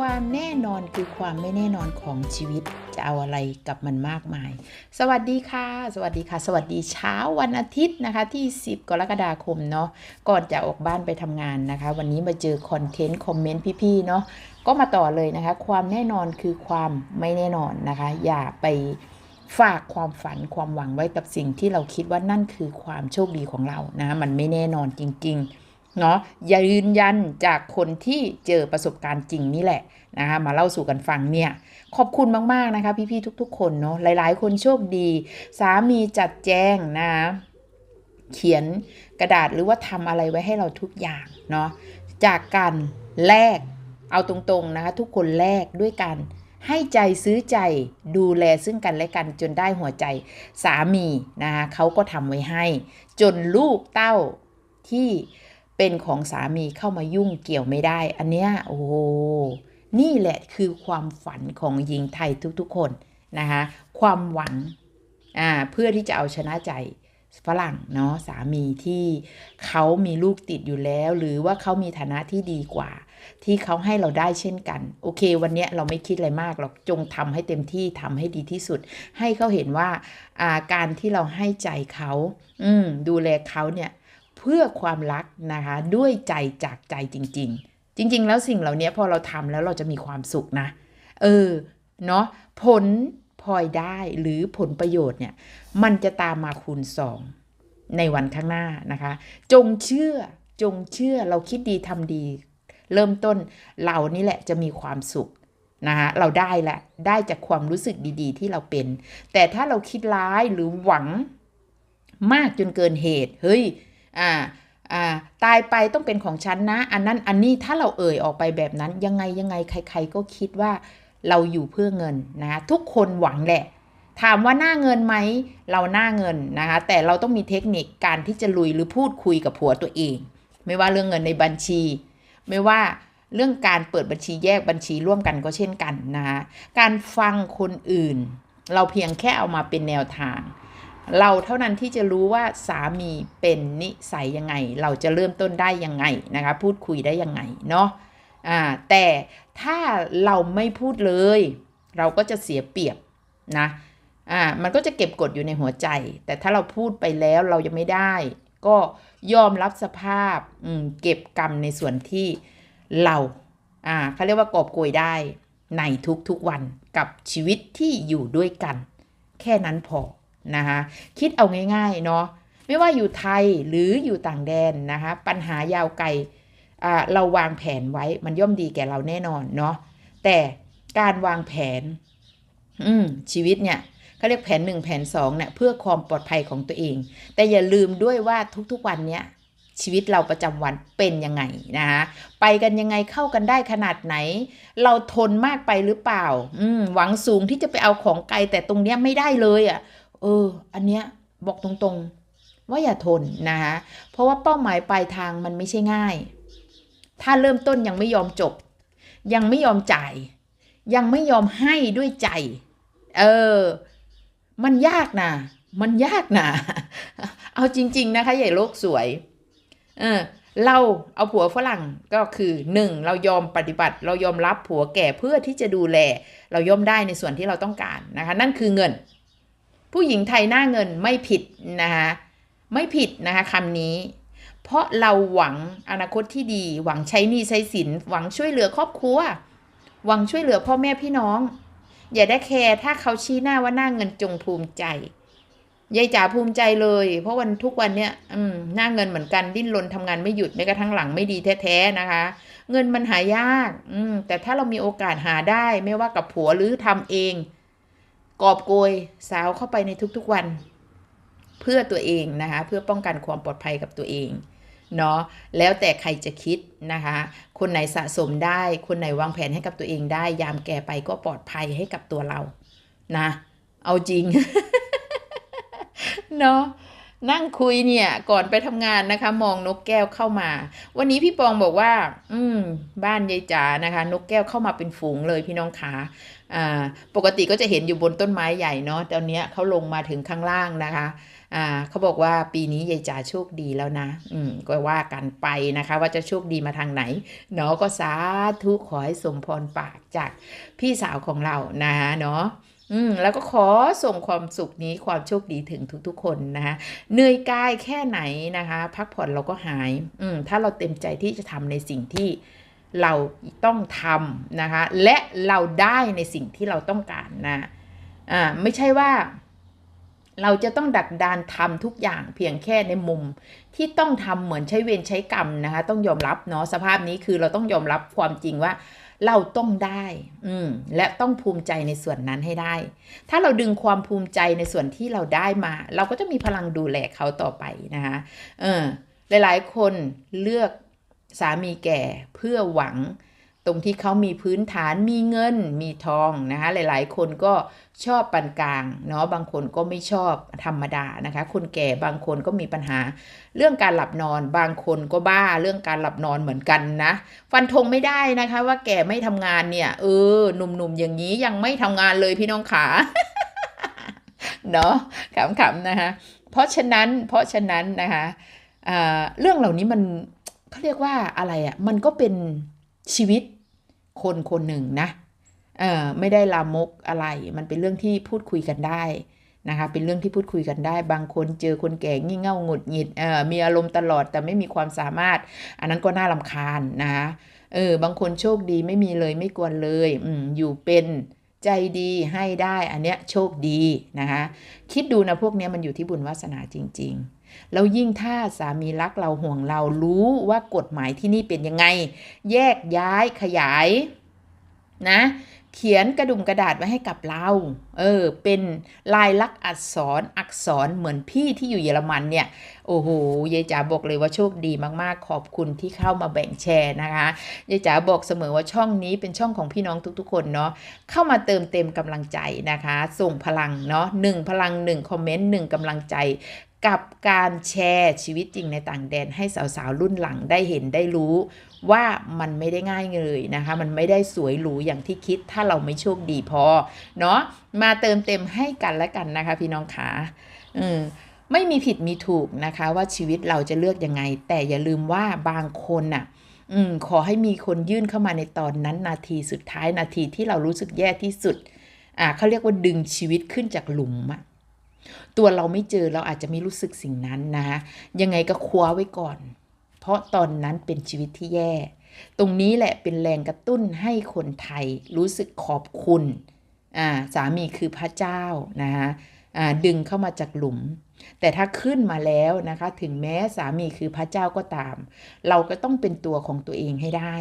ความแน่นอนคือความไม่แน่นอนของชีวิตจะเอาอะไรกับมันมากมาย สวัสดีค่ะ สวัสดีค่ะ สวัสดีเช้าวันอาทิตย์นะคะที่ 10 กรกฎาคมเนาะก่อนจะออกบ้านไปทำงานนะคะ วันนี้มาเจอคอนเทนต์คอมเมนต์พี่ๆเนาะก็มาต่อเลยนะคะ ความแน่นอนคือความไม่แน่นอนนะคะ อย่าไปฝากความฝันความหวังไว้กับสิ่งที่เราคิดว่านั่นคือความโชคดีของเรานะมันไม่แน่นอนจริง ๆ เนาะอย่ายืนยันจากคนที่เจอประสบการณ์จริงนี่แหละนะคะมาเล่าสู่กันฟังเนี่ย ขอบคุณมาก ๆ นะคะ พี่ๆทุก ๆ คนเนาะหลาย ๆ คนโชคดี สามีจัดแจงนะเขียนกระดาษหรือว่าทำอะไรไว้ให้เราทุกอย่างเนาะจากการแลกเอาตรงๆนะคะทุกคนแลกด้วยกันให้ใจซื้อใจดูแลซึ่งกันและกันจนได้หัวใจสามีนะคะเขาก็ทำไว้ให้ จนลูกเต้าที่ เป็นของสามีเข้ามายุ่งเกี่ยวไม่ได้ อันเนี้ยโอ้โหนี่แหละคือความฝันของหญิงไทยทุกๆคนนะคะความหวังอ่าเพื่อที่จะเอาชนะใจฝรั่งเนาะสามีที่เขามีลูกติดอยู่แล้ว หรือว่าเขามีฐานะที่ดีกว่า ที่เขาให้เราได้เช่นกัน โอเค วันเนี้ยเราไม่คิดอะไรมากหรอกจงทำให้เต็มที่ทำให้ดีที่สุด ให้เขาเห็นว่าอาการที่เราให้ใจเขา อืมดูแลเขาเนี่ย เพื่อความรักนะคะ ด้วยใจจากใจจริง ๆ จริง ๆ แล้วสิ่งเหล่านี้พอเราทำแล้วเราจะมีความสุขนะ เออ เนาะผลพลอยได้หรือผลประโยชน์เนี่ย มันจะตามมาคูณสองในวันข้างหน้านะคะ จงเชื่อจงเชื่อเราคิดดีทำดี เริ่มต้นเรานี่แหละจะมีความสุขนะคะเราได้แหละได้จากความรู้สึกดีๆ ที่เราเป็น แต่ถ้าเราคิดร้ายหรือหวังมากจนเกินเหตุ เฮ้ย อ่าอ่าตายไปต้องเป็นของฉันนะ อันนั้นอันนี้ถ้าเราเอ่ยออกไปแบบนั้นยังไงยังไงใคร ๆ ก็คิดว่าเราอยู่เพื่อเงินนะคะทุกคนหวังแหละ ถามว่าหน้าเงินไหมเราหน้าเงินนะคะแต่เราต้องมีเทคนิคการที่จะลุยหรือพูดคุยกับผัวตัวเอง ไม่ว่าเรื่องเงินในบัญชี ไม่ว่าเรื่องการเปิดบัญชีแยกบัญชีร่วมกันก็เช่นกันนะคะการฟังคนอื่น เราเพียงแค่เอามาเป็นแนวทาง เราเท่านั้นที่จะรู้ว่าสามีเป็นนิสัยยังไง เราจะเริ่มต้นได้ยังไงนะคะพูดคุยได้ยังไงเนาะอ่าแต่ถ้าเราไม่พูดเลย เราก็จะเสียเปรียบนะอ่ามันก็จะเก็บกดอยู่ในหัวใจ แต่ถ้าเราพูดไปแล้วเรายังไม่ได้ ก็ยอมรับสภาพอืมเก็บกรรมในส่วนที่เราอ่าเขาเรียกว่ากอบโกยได้ในทุกๆวันกับชีวิตที่อยู่ด้วยกัน แค่นั้นพอ นะคะคิดเอาง่ายๆเนาะไม่ว่าอยู่ไทยหรืออยู่ต่างแดนนะคะปัญหายาวไกลเราวางแผนไว้มันย่อมดีแก่เราแน่นอนเนาะแต่การวางแผน อืมชีวิตเนี่ยเขาเรียกแผนหนึ่งแผนสองเนี่ยเพื่อความปลอดภัยของตัวเอง แต่อย่าลืมด้วยว่าทุกๆวันเนี้ยชีวิตเราประจำวันเป็นยังไงนะคะไปกันยังไงเข้ากันได้ขนาดไหน เราทนมากไปหรือเปล่า อืหวังสูงที่จะไปเอาของไกลแต่ตรงเนี้ยไม่ได้เลยอะ่ะ เออ อันเนี้ยบอกตรงๆ ว่าอย่าทนนะคะเพราะว่าเป้าหมายปลายทางมันไม่ใช่ง่าย ถ้าเริ่มต้นยังไม่ยอมจบ ยังไม่ยอมจ่าย ยังไม่ยอมให้ด้วยใจ เออ มันยากนะมันยากนะเอาจริง ๆ นะคะ ใหญ่โลกสวย เออเราเอาผัวฝรั่งก็คือหนึ่งเรายอมปฏิบัติ เรายอมรับผัวแก่เพื่อที่จะดูแล เรายอมได้ในส่วนที่เราต้องการนะคะ นั่นคือเงิน ผู้หญิงไทยหน้าเงินไม่ผิดนะคะไม่ผิดนะคะคำนี้ เพราะเราหวังอนาคตที่ดี หวังใช้หนี้ใช้สิน หวังช่วยเหลือครอบครัว หวังช่วยเหลือพ่อแม่พี่น้อง อย่าได้แคร์ถ้าเขาชี้หน้าว่าหน้าเงินจงภูมิใจยายจ๋าภูมิใจเลย เพราะวันทุกวันเนี้ยอืมหน้าเงินเหมือนกันดิ้นรนทำงานไม่หยุดแม้กระทั่งหลังไม่ดีแท้ๆนะคะ เงินมันหายาก อืมแต่ถ้าเรามีโอกาสหาได้ไม่ว่ากับผัวหรือทำเอง กอบโกยสาวเข้าไปในทุกๆวัน เพื่อตัวเองนะคะเพื่อป้องกันความปลอดภัยกับตัวเองเนาะแล้วแต่ใครจะคิดนะคะ คนไหนสะสมได้ คนไหนวางแผนให้กับตัวเองได้ ยามแก่ไปก็ปลอดภัยให้กับตัวเรานะ เอาจริงเนาะนั่งคุยเนี่ยก่อนไปทำงานนะคะ มองนกแก้วเข้ามา วันนี้พี่ปองบอกว่า อืม บ้านยายจ๋านะคะ นกแก้วเข้ามาเป็นฝูงเลยพี่น้องขา อ่าปกติก็จะเห็นอยู่บนต้นไม้ใหญ่เนาะตอนนี้เขาลงมาถึงข้างล่างนะคะอ่าเขาบอกว่าปีนี้ยายจ๋าโชคดีแล้วนะ อืมก็ว่ากันไปนะคะ ว่าจะโชคดีมาทางไหนเนาะก็สาธุขอให้สมพรปากจากพี่สาวของเรานะเนาะอืมแล้วก็ขอส่งความสุขนี้ความโชคดีถึงทุกๆ คนนะคะเหนื่อยกายแค่ไหนนะคะ พักผ่อนเราก็หาย อืมถ้าเราเต็มใจที่จะทำในสิ่งที่ เราต้องทำนะคะ และเราได้ในสิ่งที่เราต้องการนะอ่าไม่ใช่ว่า เราจะต้องดักดานทำทุกอย่างเพียงแค่ในมุม ที่ต้องทำเหมือนใช้เวรใช้กรรมนะคะ ต้องยอมรับเนาะสภาพนี้คือเราต้องยอมรับความจริงว่าเราต้องได้ อืม และต้องภูมิใจในส่วนนั้นให้ได้ ถ้าเราดึงความภูมิใจในส่วนที่เราได้มา เราก็จะมีพลังดูแลเขาต่อไปนะคะ เออ หลาย ๆ คนเลือก สามีแก่เพื่อหวังตรงที่เขามีพื้นฐานมีเงินมีทองนะคะหลายๆ คนก็ชอบปานกลางเนาะบางคนก็ไม่ชอบธรรมดานะคะคนแก่บางคนก็มีปัญหา เรื่องการหลับนอนบางคนก็บ้าเรื่องการหลับนอนเหมือนกันนะฟันธงไม่ได้นะคะ ว่าแก่ไม่ทำงานเนี่ย เออหนุ่มๆอย่างนี้ยังไม่ทำงานเลยพี่น้องขาเนาะขำๆนะคะเพราะฉะนั้นเพราะฉะนั้นนะคะอ่าเรื่องเหล่านี้มัน เขาเรียกว่าอะไรอะ่ะมันก็เป็นชีวิตคนคนหนึ่งนะเออไม่ได้ลามกอะไร มันเป็นเรื่องที่พูดคุยกันได้นะคะเป็นเรื่องที่พูดคุยกันได้ บางคนเจอคนแก่งี่เง่าหงุดหงิดเออมีอารมณ์ตลอดแต่ไม่มีความสามารถ อันนั้นก็น่ารำคาญนะคะเออบางคนโชคดีไม่มีเลยไม่กวนเลยอืมอยู่เป็นใจดีให้ได้อันเนี้ยโชคดีนะคะคิดดูนะพวกเนี้ยมันอยู่ที่บุญวาสนาจริง ๆ แล้วยิ่งถ้าสามีรักเราห่วงเรารู้ว่ากฎหมายที่นี่เป็นยังไง แยกย้ายขยาย นะ เขียนกระดุมกระดาษไว้ให้กับเรา เออ เป็นลายลักษณ์อักษรอักษรเหมือนพี่ที่อยู่เยอรมันเนี่ย โอ้โหยายจ๋าบอกเลยว่าโชคดีมากๆ ขอบคุณที่เข้ามาแบ่งแชร์นะคะยายจ๋าบอกเสมอว่าช่องนี้เป็นช่องของพี่น้องทุกๆ คนเนาะเข้ามาเติมเต็มกำลังใจนะคะ ส่งพลังเนาะหนึ่งพลังหนึ่งคอมเมนต์หนึ่งกำลังใจ กับการแชร์ชีวิตจริงในต่างแดนให้สาวๆรุ่นหลังได้เห็นได้รู้ ว่ามันไม่ได้ง่ายเลยนะคะ มันไม่ได้สวยหรูอย่างที่คิดถ้าเราไม่โชคดีพอเนาะมาเติมเต็มให้กันและกันนะคะ พี่น้องขาอืมไม่มีผิดมีถูกนะคะว่าชีวิตเราจะเลือกยังไง แต่อย่าลืมว่าบางคนน่ะอืมขอให้มีคนยื่นเข้ามาในตอนนั้นนาทีสุดท้ายนาทีที่เรารู้สึกแย่ที่สุดอ่าเขาเรียกว่าดึงชีวิตขึ้นจากหลุมอะ ตัวเราไม่เจอเราอาจจะไม่รู้สึกสิ่งนั้นนะคะยังไงก็คว้าไว้ก่อน เพราะตอนนั้นเป็นชีวิตที่แย่ ตรงนี้แหละเป็นแรงกระตุ้นให้คนไทยรู้สึกขอบคุณอ่าสามีคือพระเจ้านะคะอ่าดึงเข้ามาจากหลุม แต่ถ้าขึ้นมาแล้วนะคะ ถึงแม้สามีคือพระเจ้าก็ตาม เราก็ต้องเป็นตัวของตัวเองให้ได้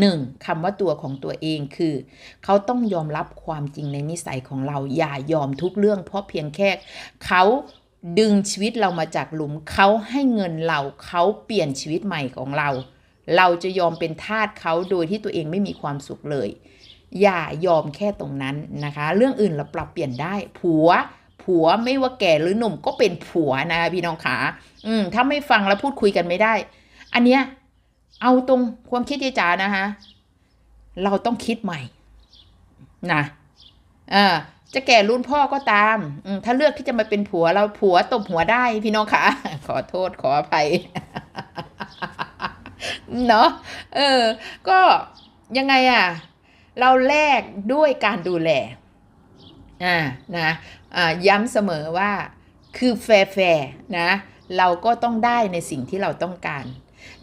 หนึ่งคำว่าตัวของตัวเองคือ เขาต้องยอมรับความจริงในนิสัยของเราอย่ายอมทุกเรื่อง เพราะเพียงแค่เขาดึงชีวิตเรามาจากหลุม เขาให้เงินเราเขาเปลี่ยนชีวิตใหม่ของเรา เราจะยอมเป็นทาสเขาโดยที่ตัวเองไม่มีความสุขเลย อย่ายอมแค่ตรงนั้นนะคะ เรื่องอื่นเราปรับเปลี่ยนได้ ผัว ผัวไม่ว่าแก่หรือหนุ่มก็เป็นผัวนะพี่น้องขาอืมถ้าไม่ฟังแล้วพูดคุยกันไม่ได้ อันเนี้ย เอาตรงความคิดยายจ๋านะคะเราต้องคิดใหม่นะเอ่าจะแก่รุ่นพ่อก็ตาม ถ้าเลือกที่จะมาเป็นผัวเราผัวตบหัวได้พี่น้องค่ะขอโทษขออภัย เนาะเออ ก็ยังไงอะเราแลกด้วยการดูแล อ่า นะ อ่า ย้ำเสมอว่า คือแฟร์ๆนะ เราก็ต้องได้ในสิ่งที่เราต้องการ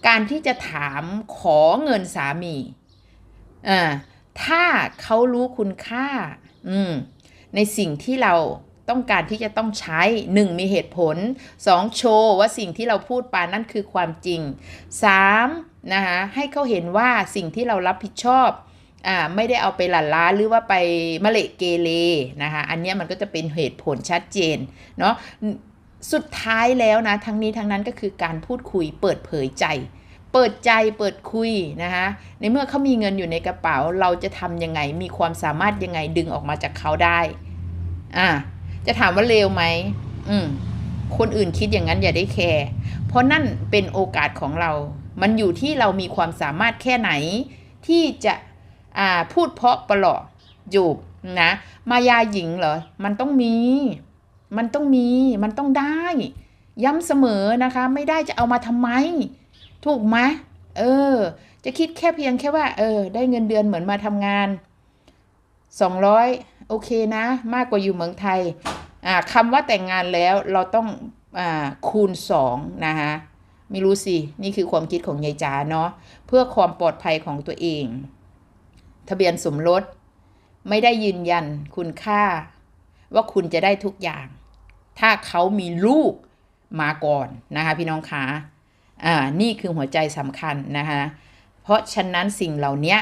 การที่จะถามขอเงินสามีอ่าถ้าเขารู้คุณค่า อืม ในสิ่งที่เราต้องการที่จะต้องใช้ 1. มีเหตุผล 2. โชว์ว่าสิ่งที่เราพูดไปนั่นคือความจริง 3. นะคะให้เขาเห็นว่าสิ่งที่เรารับผิดชอบอ่าไม่ได้เอาไปหลั่นล้าหรือว่าไปมะเละเกเรนะคะอันนี้มันก็จะเป็นเหตุผลชัดเจนเนาะ สุดท้ายแล้วนะทั้งนี้ทั้งนั้นก็คือการพูดคุยเปิดเผยใจ เปิดใจเปิดคุยนะคะในเมื่อเขามีเงินอยู่ในกระเป๋า เราจะทำยังไงมีความสามารถยังไงดึงออกมาจากเขาได้อ่าจะถามว่าเลวไหมอืมคนอื่นคิดอย่างนั้นอย่าได้แคร์เพราะนั่นเป็นโอกาสของเรา มันอยู่ที่เรามีความสามารถแค่ไหน ที่จะอ่าพูดเพราะประหลอจูบนะ มายาหญิงเหรอ มันต้องมี มันต้องมีมันต้องได้ ย้ำเสมอนะคะ ไม่ได้จะเอามาทำไม ถูกไหมเออ จะคิดแค่เพียงแค่ว่า เออ ได้เงินเดือนเหมือนมาทำงาน 200 โอเคนะ มากกว่าอยู่เมืองไทยอ่าคำว่าแต่งงานแล้วเราต้องอ่าคูณ 2 นะคะไม่รู้สิ นี่คือความคิดของยายจ๋าเนาะเพื่อความปลอดภัยของตัวเอง ทะเบียนสมรสไม่ได้ยืนยันคุณค่า ว่าคุณจะได้ทุกอย่าง ถ้าเขามีลูกมาก่อนนะคะพี่น้องคะอ่านี่คือหัวใจสำคัญนะคะเพราะฉะนั้นสิ่งเหล่านี้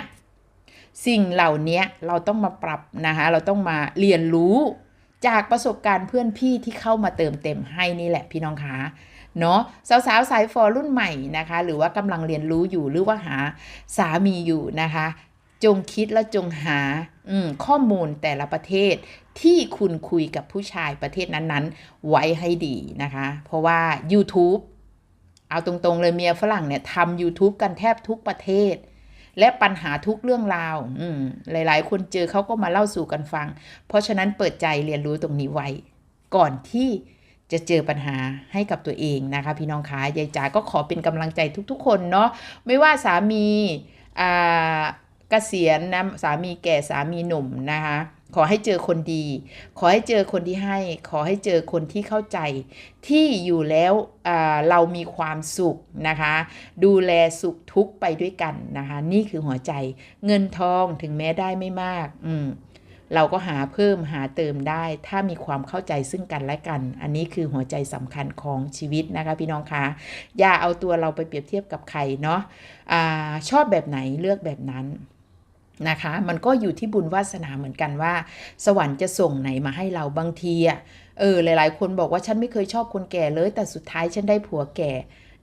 สิ่งเหล่านี้เราต้องมาปรับนะคะเราต้องมาเรียนรู้จากประสบการณ์เพื่อนพี่ที่เข้ามาเติมเต็มให้นี่แหละพี่น้องคะเนาะสาวๆสายฟอรุ่นใหม่นะคะ หรือว่ากำลังเรียนรู้อยู่หรือว่าหาสามีอยู่นะคะ จงคิดและจงหาข้อมูลแต่ละประเทศที่คุณคุยกับผู้ชายประเทศนั้นๆ ไว้ให้ดีนะคะ เพราะว่า YouTube เอาตรงๆเลยเมียฝรั่งเนี่ยทำ YouTube กันแทบทุกประเทศ และปัญหาทุกเรื่องราวอืมหลายๆ คนเจอเขาก็มาเล่าสู่กันฟัง เพราะฉะนั้นเปิดใจเรียนรู้ตรงนี้ไว้ ก่อนที่จะเจอปัญหาให้กับตัวเองนะคะ พี่น้องคะยายจ๋าก็ขอเป็นกำลังใจทุกๆ คนเนาะไม่ว่าสามีอ่า กษียณนะสามีแก่สามีหนุ่มนะคะขอให้เจอคนดี ขอให้เจอคนที่ให้ ขอให้เจอคนที่เข้าใจ ที่อยู่แล้วอ่าเรามีความสุขนะคะ ดูแลสุขทุกไปด้วยกันนะคะ นี่คือหัวใจเงินทองถึงแม้ได้ไม่มาก อืมเราก็หาเพิ่มหาเติมได้ ถ้ามีความเข้าใจซึ่งกันและกัน อันนี้คือหัวใจสำคัญของชีวิตนะคะพี่น้องคะอย่าเอาตัวเราไปเปรียบเทียบกับใครเนาะอาชอบแบบไหนเลือกแบบนั้น นะคะ มันก็อยู่ที่บุญวาสนาเหมือนกันว่า สวรรค์จะส่งไหนมาให้เราบางทีอะเออหลายๆ คนบอกว่าฉันไม่เคยชอบคนแก่เลย แต่สุดท้ายฉันได้ผัวแก่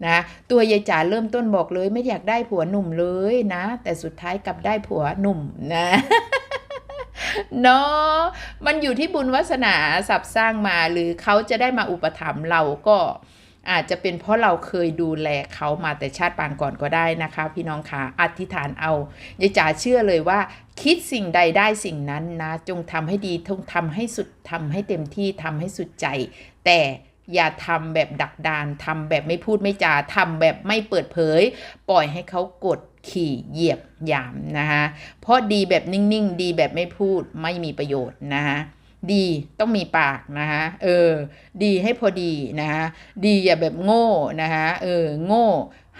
นะตัวยายจ๋าเริ่มต้นบอกเลยไม่อยากได้ผัวหนุ่มเลยนะ แต่สุดท้ายกลับได้ผัวหนุ่มนะเนาะมันอยู่ที่บุญวาสนาสับสร้างมาหรือเขาจะได้มาอุปถัมภ์เราก็ อาจจะเป็นเพราะเราเคยดูแลเขามาแต่ชาติปางก่อนก็ได้นะคะ พี่น้องคะอธิษฐานเอายายจ๋าเชื่อเลยว่า คิดสิ่งใดได้สิ่งนั้นนะ จงทำให้ดีทงทำให้สุดทำให้เต็มที่ทำให้สุดใจ แต่อย่าทำแบบดักดานทำแบบไม่พูดไม่จาทำแบบไม่เปิดเผย ปล่อยให้เขากดขี่เหยียบยามนะคะเพราะดีแบบนิ่งๆ ดีแบบไม่พูดไม่มีประโยชน์นะคะ ดีต้องมีปากนะคะเออ ดีให้พอดีนะคะดีอย่าแบบโง่นะคะเออโง่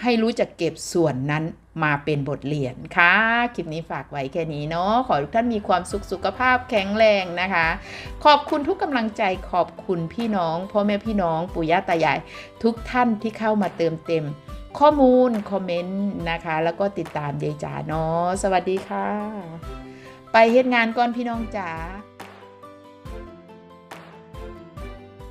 ให้รู้จักเก็บส่วนนั้นมาเป็นบทเรียนค่ะ คลิปนี้ฝากไว้แค่นี้เนาะ ขอทุกท่านมีความสุขสุขภาพแข็งแรงนะคะ ขอบคุณทุกกำลังใจ ขอบคุณพี่น้องพ่อแม่พี่น้องปู่ย่าตายาย ทุกท่านที่เข้ามาเติมเต็ม ข้อมูล คอมเมนต์นะคะ แล้วก็ติดตามเดยจ๋าเนาะ สวัสดีค่ะ ไปเฮ็ดงานก่อนพี่น้องจ๋า